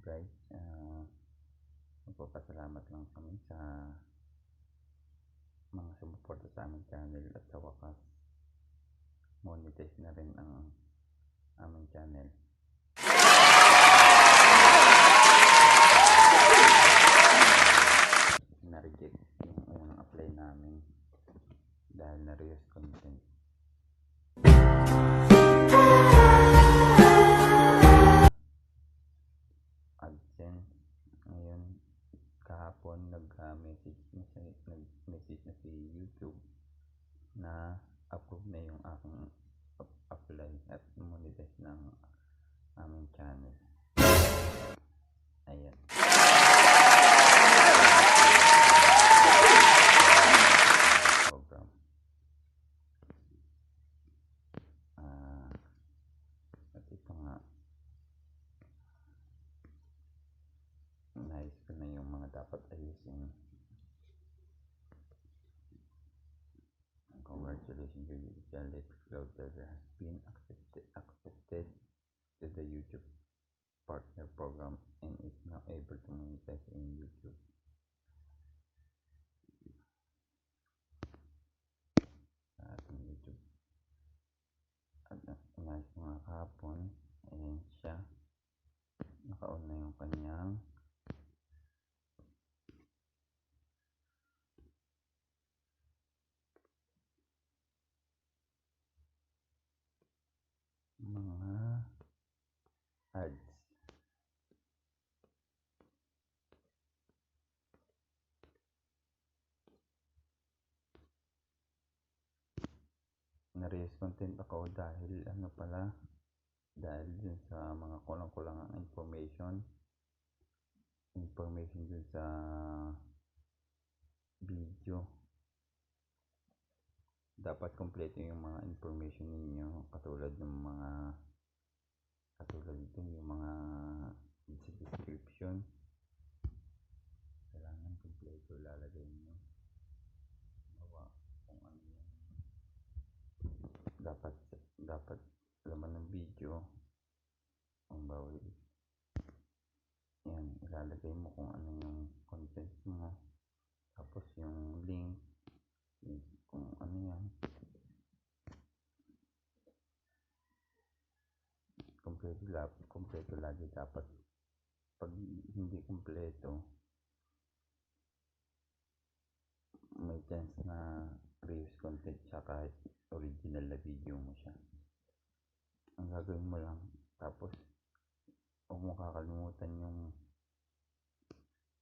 guys, ah, magpapasalamat lang kami sa mga sumuporta sa aming channel at sa wakas monetize na rin ang aming channel. Kahapon nag-message na si nag-message na si YouTube na approve na yung aking ap- apply at monetize ng aming channel. Ayan. Program. Ah, at ito nga Nais ko na yung mga dapat ayusin. Congratulations, your digital electric router has been accepted, accepted to the YouTube Partner Program and is now able to monetize in YouTube. Ating YouTube. At na- nais ko nga kahapon, ayan siya. Naka-on na yung kanyang mga ads. Na-reuse content ako dahil ano pala dahil dun sa mga kulang-kulang ang information. Information dun sa video. Dapat kompleto yung mga information ninyo katulad ng mga katulad dun yung mga description. Kailangan kompleto lalagay nyo bawa kung ano yung dapat dapat laman ng video. Ang bawal. Yan ilalagay mo kung ano yung content mo. Tapos yung link yung kung ano yan lab kompleto lagi dapat pag hindi kompleto may chance na reuse content siya kahit original na video mo siya. Ang gagawin mo lang tapos huwag mo kakalimutan yung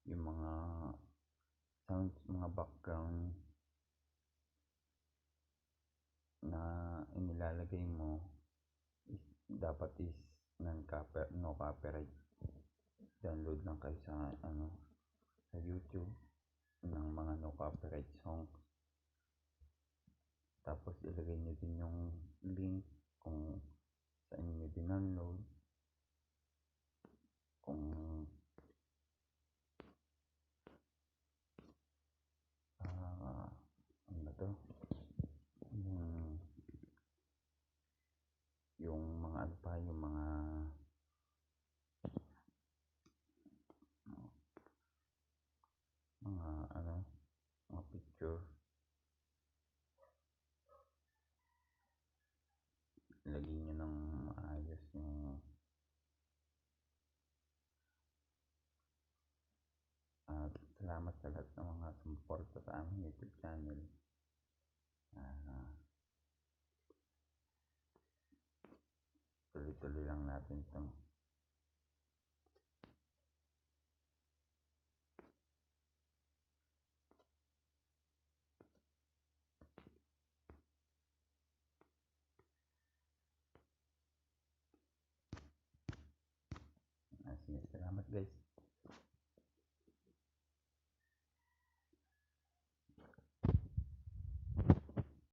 yung mga sounds mga background na inilalagay mo is, dapat is non -copy, no copyright download lang kayo sa ano sa YouTube ng mga no copyright songs tapos ilagay nyo din yung link kung saan nyo din-download kung ah ano ba to? Yung yung mga ano pa yung mga ano mga picture. Lagyan nyo ng maayos yung at salamat sa lahat ng mga sumuporta sa aming YouTube channel. Ah, tuloy-tuloy lang natin to Ah, sige, salamat guys